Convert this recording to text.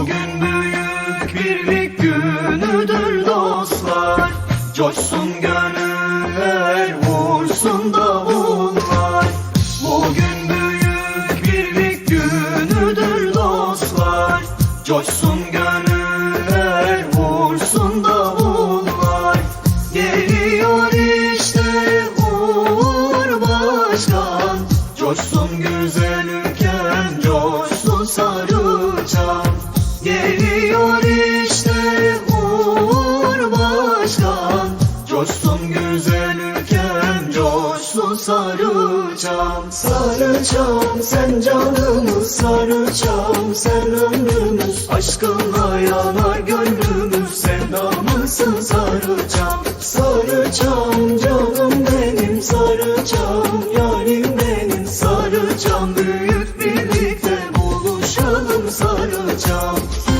Bugün büyük birlik günüdür dostlar. Coşsun gönüller, vursun davullar. Bugün büyük birlik günüdür dostlar. Coşsun gönüller, vursun davullar. Geliyor işte Uğur Başkan. Coşsun güzel ülkem, coşsun sarıcan Geliyor işte Uğur Başkan. Coşsun güzel ülkem, coşsun sarıcan Sarıcan sen canımız, sarıcan sen ömrümüz Aşkınla yanar gönlümüz, sevdamızsın sarıcan Sarıcan canım benim, sarıcan yarim benim Sarıcan büyük Oh.